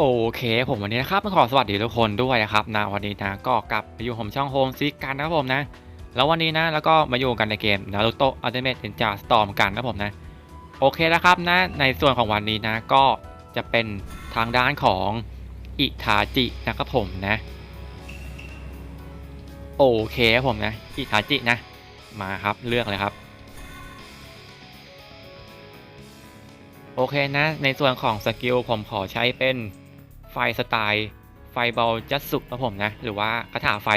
โอเคผมวันนี้นะครับต้องขอสวัสดีทุกคนด้วยนะครับนะวันนี้นะก็กลับมาอยู่ผมช่องโฮมซิกกันนะครับผมนะ แล้ววันนี้นะแล้วก็มาอยู่กันในเกมนารูโตะอัลติเมทเนจาสตอมกันนะครับผมนะโอเคนะครับนะในส่วนของวันนี้นะก็จะเป็นทางด้านของอิทาจินะครับผมนะโอเคครับผมนะอิทาจินะมาครับเลือกเลยครับโอเคนะในส่วนของสกิลผมขอใช้เป็น ไฟสไตล์ไฟเบอลจัสสุนะผมนะ หรือว่าคาถาไฟ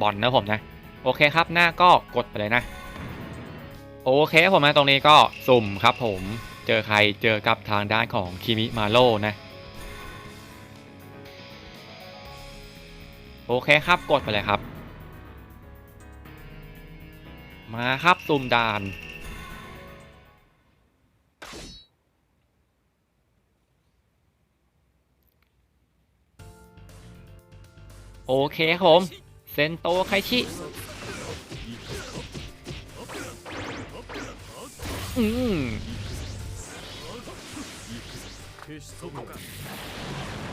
บอลนะผมนะ โอเคครับหน้าก็กดไปเลยนะ โอเคผมนะตรงนี้ก็สุ่มครับผมเจอใครเจอกับทางด้านของคิมิมาโร่นะ โอเคครับกดไปเลยครับ มาครับสุ่มด่าน โอเคครับผมเซนโตไคชิอืม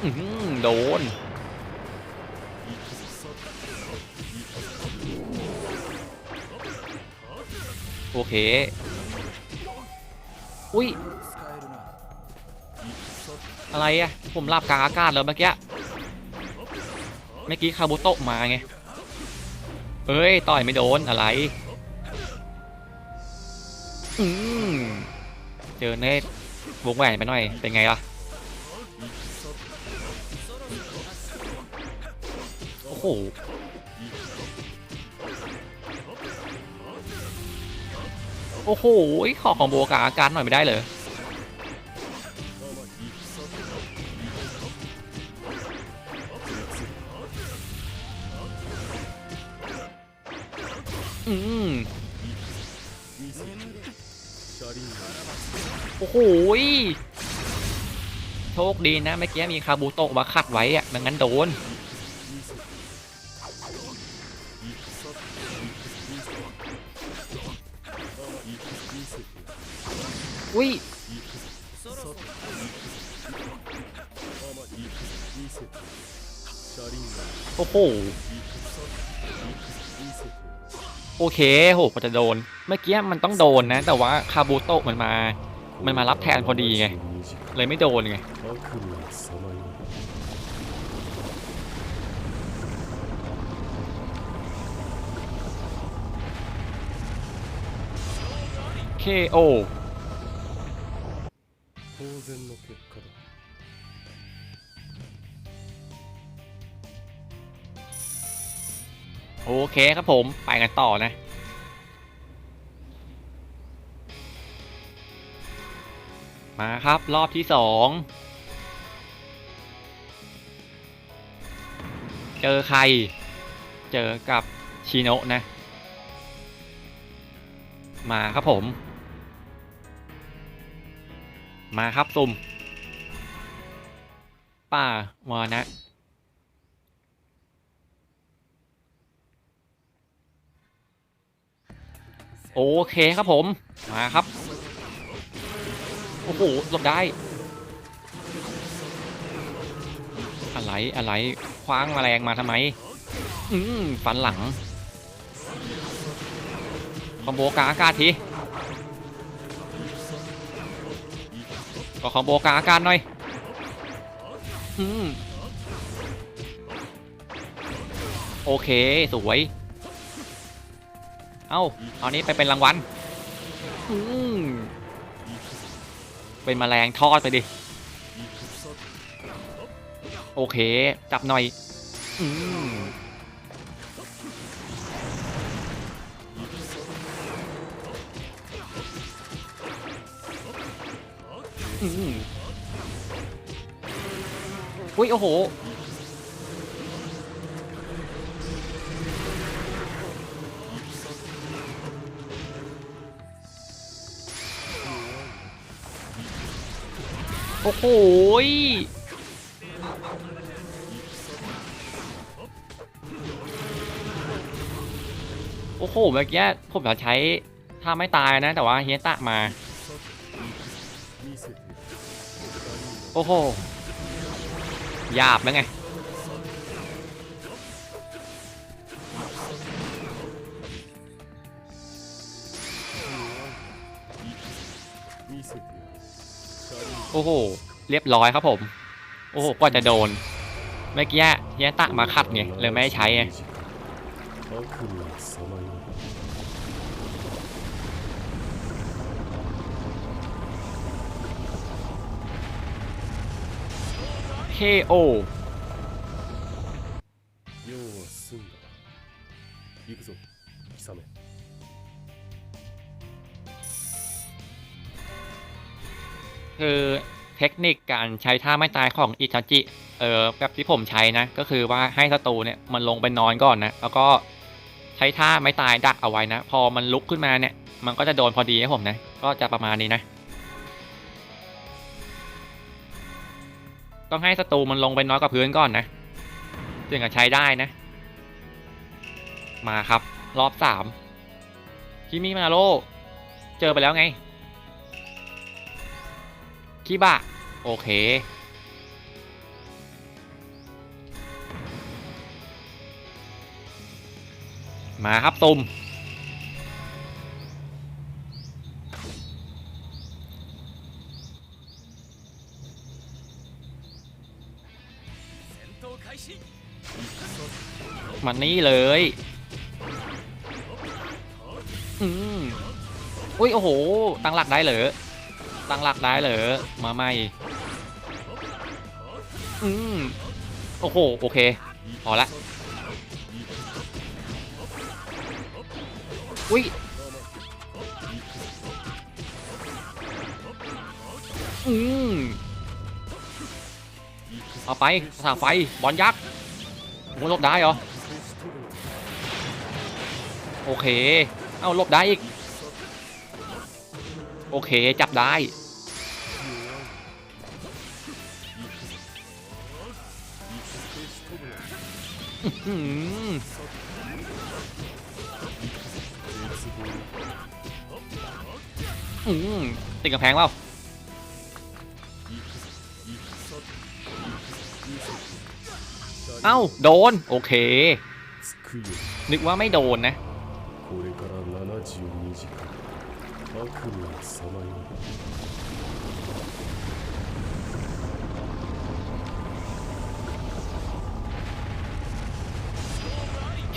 อืมโดนโอเค อุ้ย อะไรอะผมลับกลางอากาศแล้วเมื่อกี้ เมื่อกี้คาบุโตะมาไง เอ้ย ต่อยไม่โดนอะไร อืมเจอเนตวงแหวนไปหน่อย เป็นไงล่ะ โอ้โหโอ้โหขอของโบกบอาการหน่อยไม่ได้เลย โอ้โหโชคดีนะเมื่อกี้มีคาบูโตะมาขัดไว้อะไม่งั้นโดนอุ้ยโอ้โห โอเคโหพอจะโดน เมื่อกี้มันต้องโดนนะ แต่ว่าคาบูโตะมันมา มันมารับแทนพอดีไง เลยไม่โดนไงเคโอ โอเคครับผมไปกันต่อนะ มาครับรอบที่สองเจอใคร เจอกับชิโนะนะ มาครับผม มาครับซุ่มป้าวานะ โอเคครับผม มาครับ โอ้โหหลบได้ อะไรอะไรคว้างแมลงมาทำไม อืมฟันหลัง คอมโบกลางอากาศที ก็คอมโบกลางอากาศหน่อย อืมโอเค สวย เอ้าเอานี้ไปเป็นรางวัลเป็นแมลงทอดไปดิ โอเค จับหน่อยอืมอืมอุ้ยโอ้โห โอ้โหโอ้โหเมื่อกี้ผมจะใช้ถ้าไม่ตายนะ แต่ว่าเฮตะมา โอ้โหหยาบนะไง โอ้โห เรียบร้อยครับผม โอ้โห กว่าจะโดน เมื่อกี้เฮียตะมาขัดไงเลยไม่ให้ใช้ไง 悪夢さまよ KO 用は済んだ行くぞ คือเทคนิคการใช้ท่าไม่ตายของอิทาจิ เออแบบที่ผมใช้นะ ก็คือว่าให้ศัตรูเนี่ยมันลงไปนอนก่อนนะ แล้วก็ใช้ท่าไม่ตายดักเอาไว้นะ พอมันลุกขึ้นมาเนี่ย มันก็จะโดนพอดีให้ผมนะ ก็จะประมาณนี้นะ ต้องให้ศัตรูมันลงไปนอนกับพื้นก่อนนะ ถึงจะใช้ได้นะ มาครับ รอบสามคิมิมาโร่เจอไปแล้วไง คิบะโอเค มาครับตุ่มมันนี่เลย อืมอุ้ย โอ้โห ตั้งหลักได้เหรอ ตั้งหลักได้เหรอมาใหม่อืมโอ้โหโอเคพอละอุ้ยอืมเอาไปทางไฟบอลยักษ์มึงลบได้เหรอ โอเค เอาลบได้อีก โอเค จับได้ อืมอืมติดกระแพงเปล่า เอ้า โดน โอเค つくよ นึกว่าไม่โดนนะ これから72時間悪夢さまよ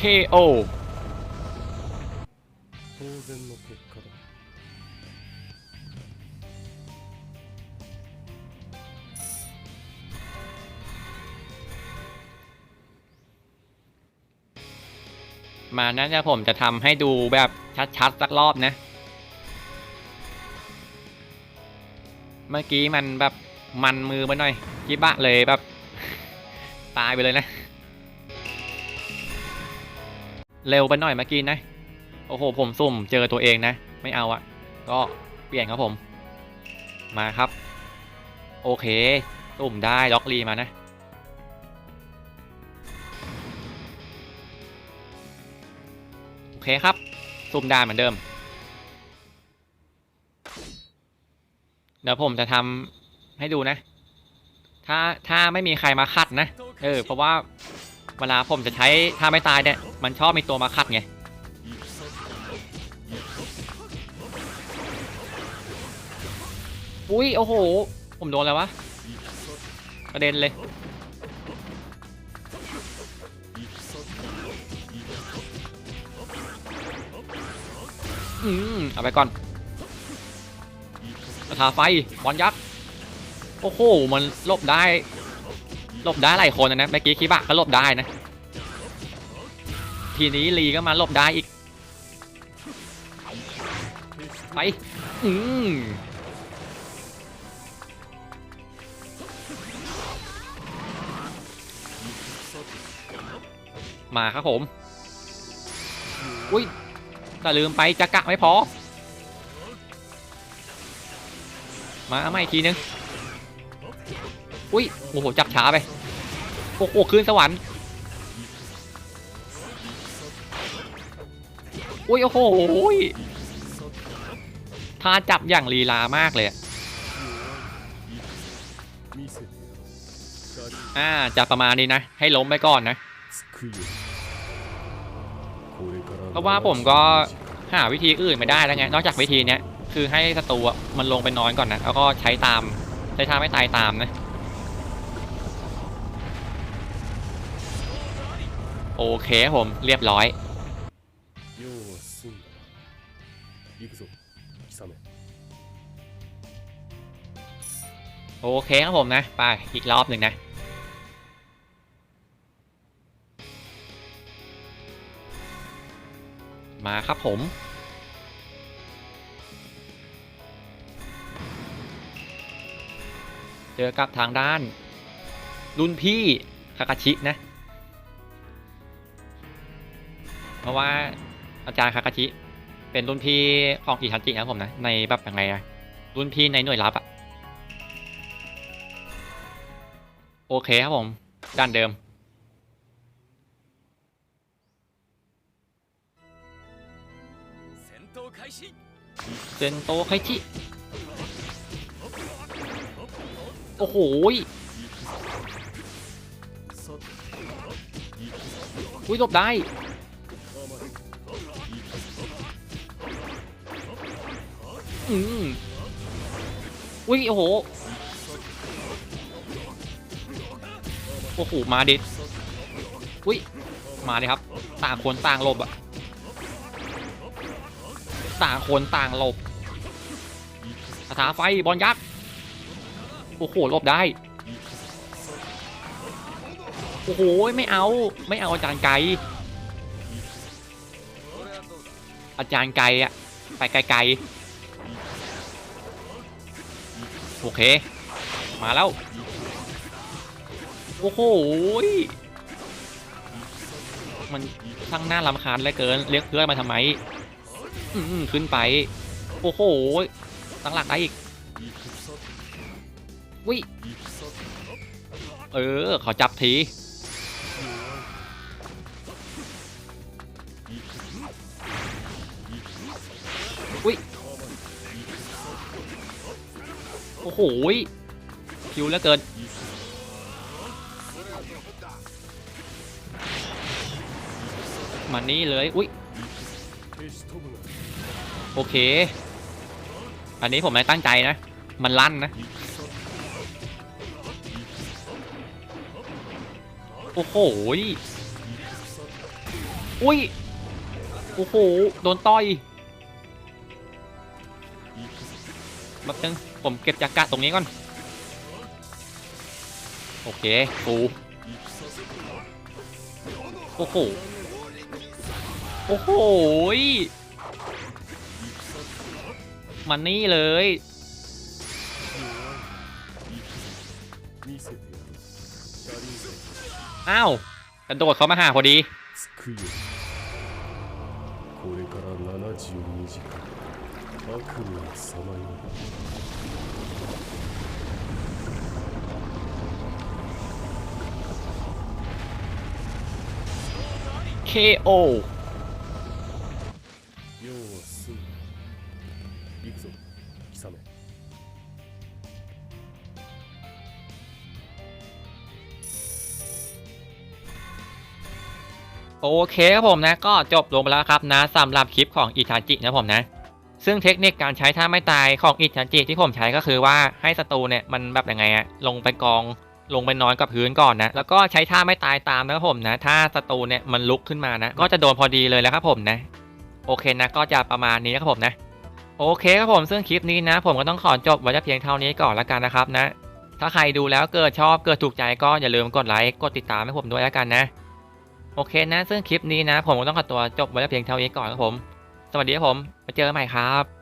KO มานั้นจะผมจะทำให้ดูแบบชัดๆสักรอบนะ เมื่อกี้มันแบบมันมือไปหน่อยกิบะเลยแบบ ตายไปเลยนะ เร็วไปหน่อยเมื่อกี้นะ โอ้โห ผมสุ่มเจอตัวเองนะ ไม่เอาอะก็เปลี่ยนครับผม มาครับ โอเคสุ่มได้ล็อกลีมานะโอเคครับซุ่มได้เหมือนเดิมเดี๋ยวผมจะทำให้ดูนะ ถ้าถ้าไม่มีใครมาขัดนะ เออ เพราะว่าเวลาผมจะใช้ถ้าไม่ตายเนี่ย มันชอบมีตัวมาขัดไงอุ้ยโอ้โห ผมโดนแล้ววะกระเด็นเลย อืมเอาไปก่อนกระทาไฟบอลยักษ์ โอ้โห มันลบได้ ลบได้หลายคนนะนะเมื่อกี้คิบะก็ลบได้นะ ทีนี้ลีก็มาหลบได้อีก ไป อืมมาครับผม อุ้ยแต่ลืมไปจะกะไม่พอ มาอาใหม่อีกทีนึง อุ้ย โอ้โห จับช้าไป โอ้โหคืนสวรรค์ อุ้ยโอ้โหท่าจับอย่างลีลามากเลยอ่าจะประมาณนี้นะ ให้ล้มไปก่อนนะเพราะว่าผมก็หาวิธีอื่นไม่ได้แล้วไงนอกจากวิธีนี้คือให้ศัตรูมันลงไปนอนก่อนนะแล้วก็ใช้ตามใช้ท่าไม่ตายตามนะโอเคผมเรียบร้อย 行くぞ貴様 โอเคครับผมนะ ไปอีกรอบหนึ่งนะ มาครับผม เจอกับทางด้าน รุ่นพี่คาคาชินะ เพราะว่าอาจารย์คาคาชิ เป็นรุ่นพี่ของอีชันจินะผมนะ ในแบบยังไงนะรุ่นพี่ในหน่วยลับอะโอเคครับผม ด้านเดิม เซนโตไคชิโอ้โหอุ้ยจบได้ อืมอุ้ยโอ้โห โอ้โห มาดิ อุ้ย มาเลยครับ ต่างคนต่างลบอะต่างคนต่างลบสถาไฟบอลยักษ์ โอ้โหลบได้ โอ้โห ไม่เอา ไม่เอาอาจารย์ไกอาจารย์ไกอะไปไกล โอเค มาแล้ว โอ้โหมันช่างน่ารำคาญเหลือเกิน เรียกเพื่อนมาทำไม อืมขึ้นไป โอ้โหตั้งหลักได้อีกวิเออ ขอจับที โอ้โหคิวแล้วเกินมานี่เลยอุ้ยโอเค อันนี้ผมไม่ตั้งใจนะ มันลั่นนะ โอ้โหอุ้ย โอ้โห โดนต่อยมาตึง ผมเก็บจากกะตรงนี้ก่อน โอเคฟูโอ้โห โอ้โหยมันนี่เลย 見せてやるシャリンゼ อ้าวกระโดดเขามาหาพอดี つくよこれから72時間悪夢をさまよう KO 用は済んだ行くぞ貴様 โอเคครับผมนะ ก็จบลงไปแล้วครับนะสำหรับคลิปของอิทาจินะผมนะ ซึ่งเทคนิคการใช้ท่าไม่ตายของอิทาจิที่ผมใช้ก็คือว่าให้ศัตรูเนี่ยมันแบบยังไงอะลงไปกอง ลงไปนอนกับพื้นก่อนนะ แล้วก็ใช้ท่าไม่ตายตามนะครับผมนะ ถ้าศัตรูเนี่ยมันลุกขึ้นมานะ ก็จะโดนพอดีเลยแล้วครับผมนะ โอเคนะ ก็จะประมาณนี้นะครับผมนะ โอเคครับผม ซึ่งคลิปนี้นะ ผมก็ต้องขอจบไว้เพียงเท่านี้ก่อนแล้วกันนะครับนะ ถ้าใครดูแล้วเกิดชอบเกิดถูกใจก็อย่าลืมกดไลค์ กดติดตามให้ผมด้วยแล้วกันนะ โอเคนะ ซึ่งคลิปนี้นะ ผมก็ต้องขอตัวจบไว้เพียงเท่านี้ก่อนครับผม สวัสดีครับผม มาเจอกันใหม่ครับ